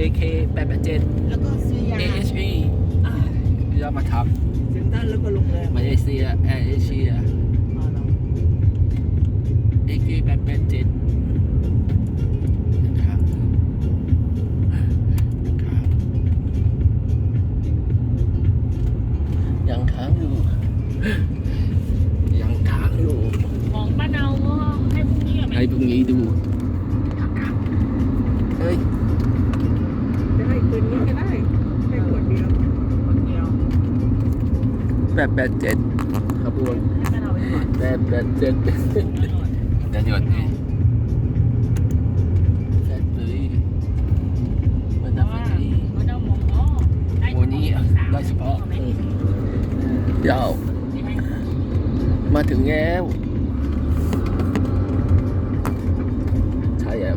AK 887 แล้วก็ซื้อยา AHE อ่าเรามาทเซ็นทรัลแล้วก็โรงแรมำมาเลเซียแอร์เอเชียอ่าเนอะ AK 887นะครับยังค้างอยู่ ยังค้างอยู่ ของป้าเนาก็ให้พรุ่งนี้กับแม่ให้พรุ่งนี้ดูเฮ้ย จะให้คืนนี้ก็ได้แค่ขวดเดียวขวดเดียว แปดแปดเจ็ดขบวนให้ป้าเนาไปก่อนแปดแปดเจ็ดจะหยดนี่แปดเลยมันเพจะราะเป็ว่านดีป้าเนาบอกอ๋อได้โมนี้ได้เฉพาะเออเดี๋ยวมาถึงแล้วใช่อะ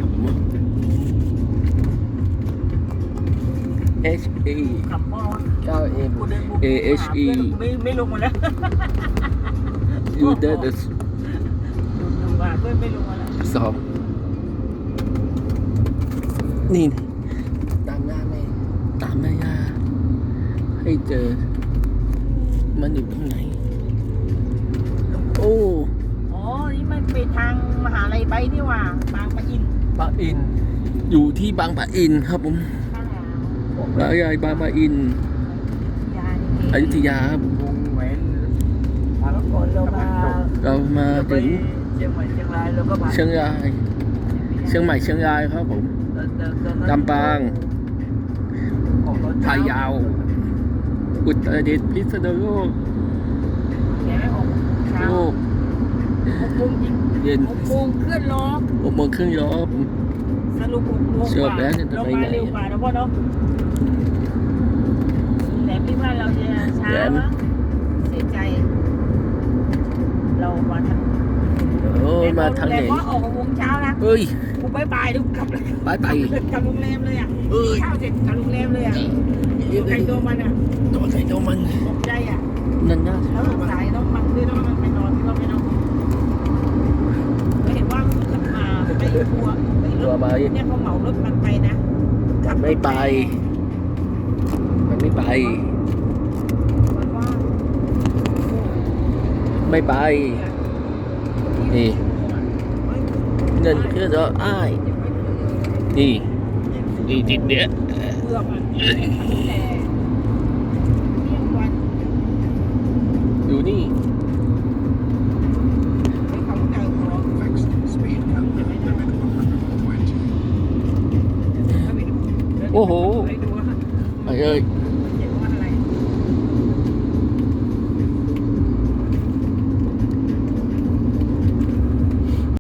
H E ขับพ่อ 9 M กูเดินบุก A H E ไม่ไม่ลงมาแล้ว You did this ดูว่าเพื่อนไม่ลงมาแล้วสองนี่ ตามหน้าแม่ตามแม่ย่าให้เจอ มันอยู่ตรงไหน โอ้อ๋อ นี่มันไปทางมหาลัยไปนี่หว่า บางปะอินบางอิน อยู่ที่บางปะอินครับผม ข้างหลังร้านใหญ่บางปะอินยานี่อยุธยาครับวงแหวนแล้วก่อนเรามาเรามาเราไปถึงเชียงใหม่เชียงรายเราก็ผ่านเชียงรายเชียงใหม่เชียงรายครับผมตอนตอนตอนนั้นลำปางออกตอนพะเช้เยาอุตรดิตถ์พิษณุโลกแกไม่ออกเช้าโลกหกโมงยิงเย็นหกโมงเคลื่อนล้อหกโมงครึ่งยอบ สรุปหกโมงเชื่กอว่าแล้วเนี่ยจะเราไปมาไหนเร็วกว่านะพ่อเนาะแต่พี่ว่าเราจะช้าแหลมมั้งเสียใจ เรามาทางโอ้ยมาทางไหนแต่ว่าออกหกโมงเช้านะเอ้ยกูบายบายดูกลับเลยไปไปกลับโรงแรมเลยอะเอ้ยข้าวเสร็จกลับโรงแรมเลยอะใครตัวมันอะตัวใครตัวมันตกใจอะนั่นน่าแล้วสงสัยต้องมันด้วยต้องมันไปนอนที่เราไม่นอนก็เห็นว่าขับมาไปทัวร์ไปร ตัว ถ ไป เนี่ยเขาเหมารถมันไปนะมันไม่ไป มันไม่ไป ไม่ไป นี่เงินคือจะอ้าย นี่ นี่จิตเนี้ย เพื่อมันแต่เที่ยงวัน อยู่นี่ ให้เขาใจหัว โอ้โหไอ้เอ้ย